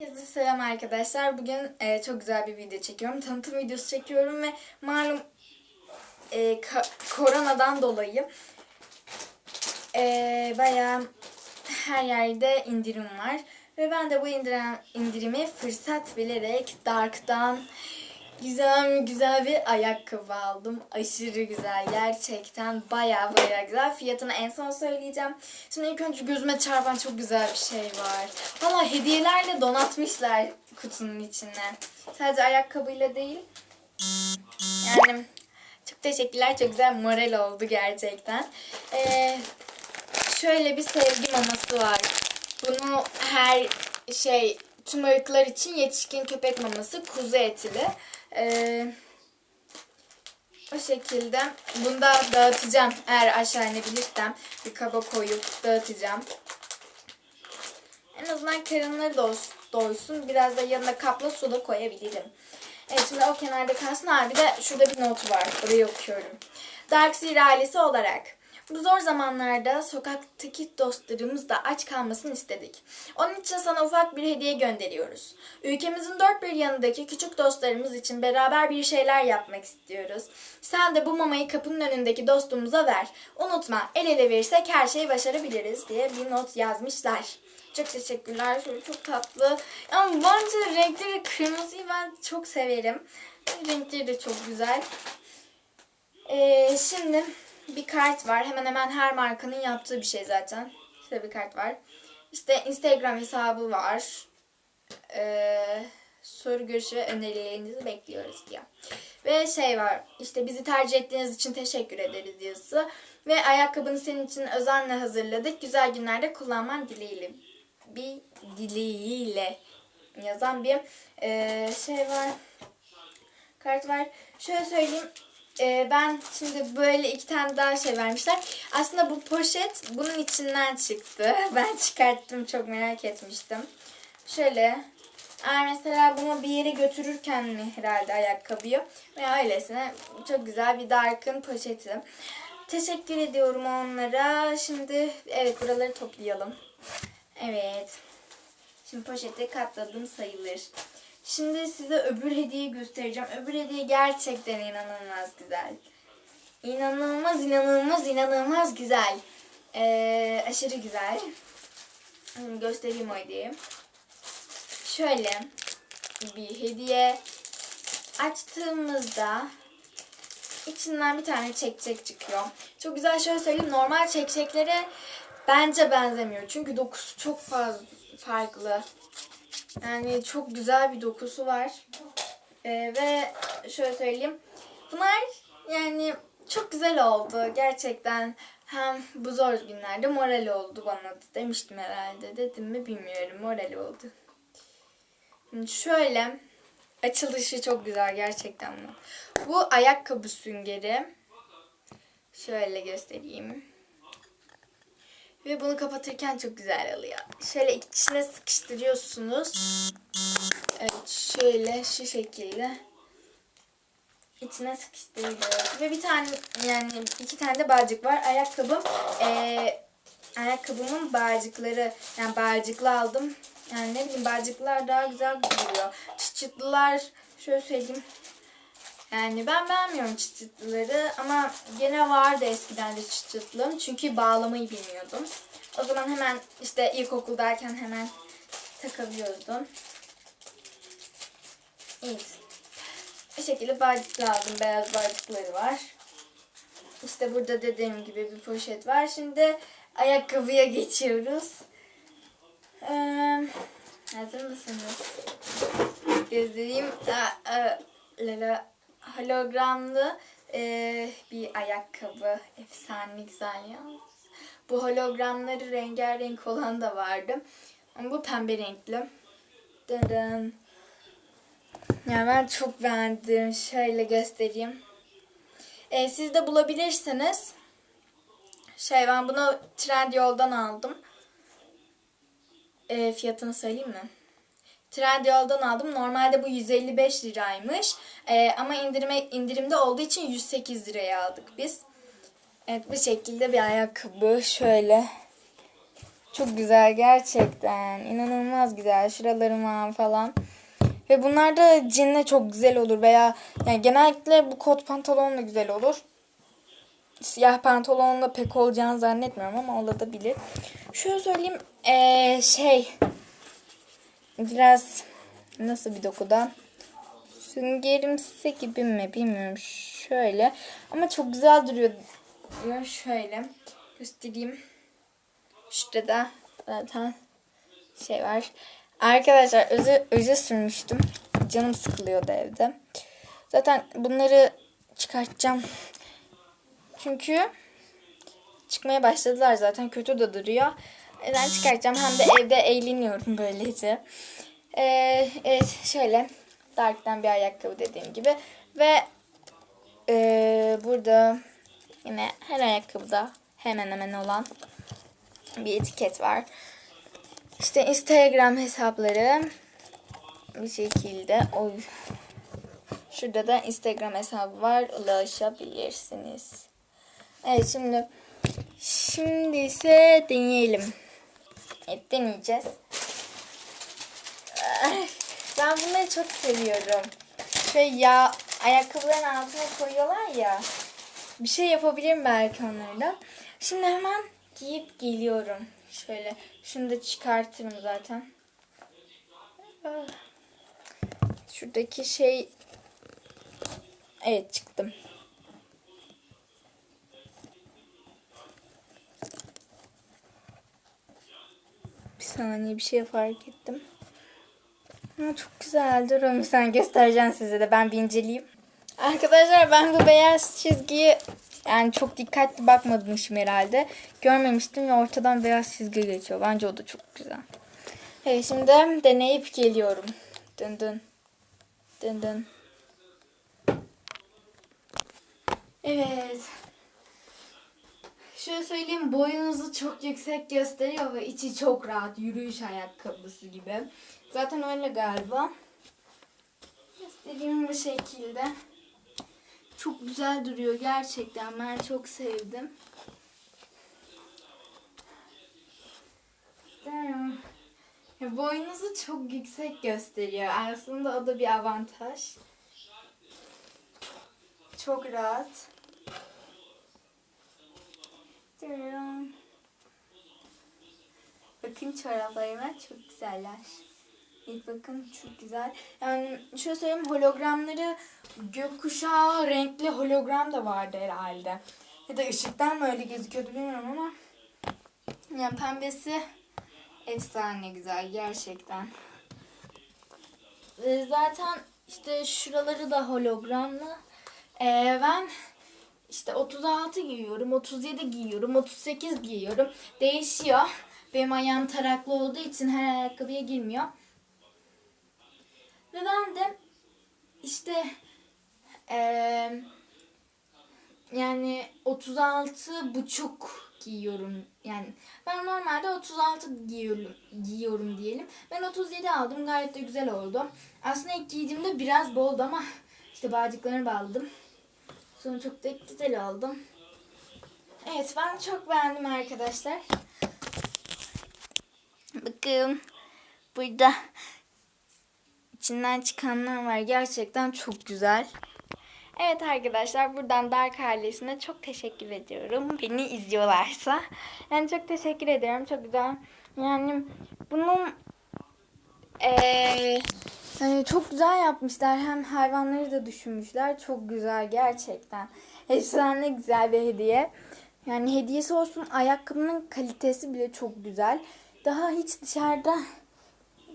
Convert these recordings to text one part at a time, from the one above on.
Herkese selam arkadaşlar. Bugün e, çok güzel bir video çekiyorum. Tanıtım videosu çekiyorum ve malum e, koronadan dolayı e, bayağı her yerde indirim var. Ve ben de bu indirim, indirimi fırsat bilerek Dark'tan güzel güzel bir ayakkabı aldım. Aşırı güzel. Gerçekten bayağı bayağı güzel. Fiyatını en son söyleyeceğim. Şimdi ilk önce gözüme çarpan çok güzel bir şey var. Valla hediyelerle donatmışlar kutunun içine. Sadece ayakkabıyla değil. Yani çok teşekkürler. Çok güzel moral oldu gerçekten. Ee, şöyle bir sevgi maması var. Bunu her şey tüm ırklar için yetişkin köpek maması kuzu etili. Ee, şekilde bunu da dağıtacağım. Eğer aşağı inebilirsem bir kaba koyup dağıtacağım. En azından karınları doys- doysun. Biraz da yanına kapla su da koyabilirim. Evet şimdi o kenarda kalsın. Ha bir de şurada bir not var. Orayı okuyorum. Darkseer ailesi olarak bu zor zamanlarda sokaktaki dostlarımız da aç kalmasını istedik. Onun için sana ufak bir hediye gönderiyoruz. Ülkemizin dört bir yanındaki küçük dostlarımız için beraber bir şeyler yapmak istiyoruz. Sen de bu mamayı kapının önündeki dostumuza ver. Unutma el ele verirsek her şeyi başarabiliriz diye bir not yazmışlar. Çok teşekkürler. Şöyle çok tatlı. Ama bence renkleri kırmızıyı ben çok severim. Renkleri de çok güzel. Ee, şimdi bir kart var. Hemen hemen her markanın yaptığı bir şey zaten. Şöyle bir kart var. İşte Instagram hesabı var. Ee, soru görüşü ve önerilerinizi bekliyoruz diyor. Ve şey var. İşte bizi tercih ettiğiniz için teşekkür ederiz diyorsu. Ve ayakkabını senin için özenle hazırladık. Güzel günlerde kullanman dileğiyle. Bir dileğiyle yazan bir ee, şey var. Kart var. Şöyle söyleyeyim. Ee, ben şimdi böyle iki tane daha şey vermişler. Aslında bu poşet bunun içinden çıktı. Ben çıkarttım çok merak etmiştim. Şöyle eğer mesela bunu bir yere götürürken mi herhalde ayakkabıyı veya öylesine çok güzel bir Dark'ın poşeti. Teşekkür ediyorum onlara. Şimdi evet buraları toplayalım. Evet. Şimdi poşete katladım sayılır. Şimdi size öbür hediyeyi göstereceğim. Öbür hediye gerçekten inanılmaz güzel. İnanılmaz, inanılmaz, inanılmaz güzel. Ee, aşırı güzel. Göstereyim o hediyeyi. Şöyle bir hediye açtığımızda içinden bir tane çekçek çıkıyor. Çok güzel şöyle söyleyeyim. Normal çekçeklere bence benzemiyor. Çünkü dokusu çok fazla farklı. Yani çok güzel bir dokusu var. Ee, ve şöyle söyleyeyim. Bunlar yani çok güzel oldu. Gerçekten hem bu zor günlerde moral oldu bana. Demiştim herhalde. Dedim mi bilmiyorum. Moral oldu. Şimdi şöyle açılışı çok güzel gerçekten bu. Bu ayakkabı süngeri. Şöyle göstereyim. Ve bunu kapatırken çok güzel oluyor. Şöyle içine sıkıştırıyorsunuz. Evet şöyle şu şekilde. içine sıkıştırıyoruz. Ve bir tane yani iki tane de bağcık var. Ayakkabım eee ayakkabımın bağcıkları yani bağcıklı aldım. Yani ne bileyim bağcıklar daha güzel duruyor. Çıt çıtlılar şöyle söyleyeyim. Yani ben beğenmiyorum çıt çıtlıları ama gene vardı eskiden de çıt çıtlım. Çünkü bağlamayı bilmiyordum. O zaman hemen işte ilkokuldayken hemen takabiliyordum. Evet. Bu şekilde bağcıklı aldım. Beyaz bağcıkları var. İşte burada dediğim gibi bir poşet var. Şimdi ayakkabıya geçiyoruz. Ee, hazır mısınız? Göstereyim. Aa, aa, lala, hologramlı e, bir ayakkabı. Efsane güzel ya. Bu hologramları rengarenk olan da vardı. Ama bu pembe renkli. Dın Ya ben çok beğendim. Şöyle göstereyim. E, siz de bulabilirsiniz. Şey ben bunu Trendyol'dan aldım. E, fiyatını söyleyeyim mi? Trendyol'dan aldım. Normalde bu 155 liraymış. E, ama indirime indirimde olduğu için 108 liraya aldık biz. Evet bu şekilde bir ayakkabı. Şöyle. Çok güzel gerçekten. İnanılmaz güzel. Şuralarıma falan. Ve bunlar da cinle çok güzel olur veya yani genellikle bu kot pantolon da güzel olur. Siyah pantolonla pek olacağını zannetmiyorum ama olabilir. Şöyle söyleyeyim ee, şey biraz nasıl bir dokuda süngerimsi gibi mi bilmiyorum. Şöyle. Ama çok güzel duruyor. Diyor şöyle göstereyim. İşte de zaten şey var. Arkadaşlar özü, özü sürmüştüm. Canım sıkılıyordu evde. Zaten bunları çıkartacağım. Çünkü çıkmaya başladılar zaten. Kötü de duruyor neden çıkartacağım hem de evde eğleniyorum böylece ee, evet şöyle Dark'tan bir ayakkabı dediğim gibi. Ve e, burada yine her ayakkabıda hemen hemen olan bir etiket var. İşte Instagram hesapları bir şekilde oy. Şurada da Instagram hesabı var. Ulaşabilirsiniz. Evet şimdi şimdi ise deneyelim. Evet deneyeceğiz. Ben bunları çok seviyorum. Şöyle ya ayakkabıların altına koyuyorlar ya. Bir şey yapabilirim belki onlarla. Şimdi hemen giyip geliyorum. Şöyle şunu da çıkartırım zaten. Ah. Şuradaki şey Evet çıktım. Saniye bir şey fark ettim. Ha, çok güzel. Durun sen göstereceğim size de. Ben bir inceleyeyim. Arkadaşlar ben bu beyaz çizgiyi yani çok dikkatli bakmamışım herhalde. Görmemiştim ve ortadan beyaz çizgi geçiyor. Bence o da çok güzel. Evet şimdi deneyip geliyorum. Dın dın. Dın dın. Evet. Şöyle söyleyeyim boyunuzu çok yüksek gösteriyor ve içi çok rahat. Yürüyüş ayakkabısı gibi. Zaten öyle galiba. Göstereyim bu şekilde. Çok güzel duruyor gerçekten. Ben çok sevdim. Ya, Boyunuzu çok yüksek gösteriyor. Aslında o da bir avantaj. Çok rahat. Bakın çoraplarıma çok güzeller. İlk bakın çok güzel. Yani şöyle söyleyeyim hologramları gökkuşağı renkli hologram da vardı herhalde. Ya da ışıktan mı öyle gözüküyordu bilmiyorum ama yani pembesi efsane güzel gerçekten. Ve zaten işte şuraları da hologramlı. Ee, ben işte 36 giyiyorum, 37 giyiyorum, 38 giyiyorum. Değişiyor. Benim ayağım taraklı olduğu için her ayakkabıya girmiyor. Ve ben de işte eee yani 36 buçuk giyiyorum. Yani ben normalde 36 giyiyorum, giyiyorum diyelim. Ben 37 aldım. Gayet de güzel oldu. Aslında ilk giydiğimde biraz boldu ama işte bağcıklarını bağladım. Sonra çok da güzel aldım. Evet ben çok beğendim arkadaşlar. Bakın burada içinden çıkanlar var. Gerçekten çok güzel. Evet arkadaşlar buradan Dark ailesine çok teşekkür ediyorum. Beni izliyorlarsa. Yani çok teşekkür ediyorum. Çok güzel. Yani bunun eee yani çok güzel yapmışlar. Hem hayvanları da düşünmüşler. Çok güzel gerçekten. Efsane güzel bir hediye. Yani hediyesi olsun ayakkabının kalitesi bile çok güzel. Daha hiç dışarıda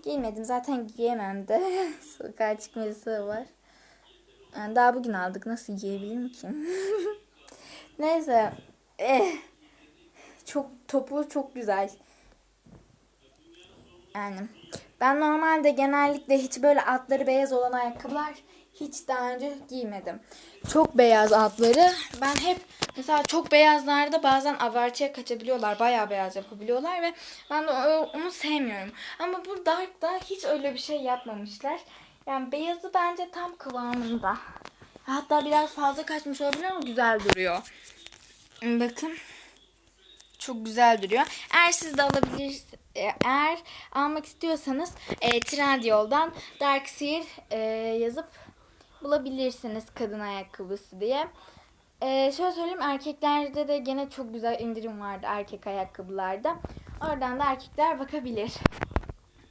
giymedim. Zaten giyemem de. Sokağa çıkma var. Yani daha bugün aldık. Nasıl giyebilirim ki? Neyse. Eh. Çok topu çok güzel. Yani ben normalde genellikle hiç böyle altları beyaz olan ayakkabılar hiç daha önce giymedim. Çok beyaz altları ben hep mesela çok beyazlarda bazen abartıya kaçabiliyorlar. Bayağı beyaz yapabiliyorlar ve ben de onu sevmiyorum. Ama bu Dark'da hiç öyle bir şey yapmamışlar. Yani beyazı bence tam kıvamında. Hatta biraz fazla kaçmış olabilir ama güzel duruyor. Bakın. çok güzel duruyor. Eğer siz de alabilir eğer almak istiyorsanız e, Trendyol'dan Dark Seer e, yazıp bulabilirsiniz kadın ayakkabısı diye. E, şöyle söyleyeyim erkeklerde de gene çok güzel indirim vardı erkek ayakkabılarda. Oradan da erkekler bakabilir.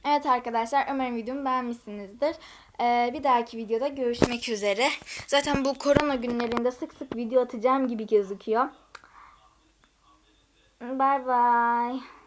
Evet arkadaşlar umarım videomu beğenmişsinizdir. Ee, bir dahaki videoda görüşmek üzere. Zaten bu korona günlerinde sık sık video atacağım gibi gözüküyor. Bye bye.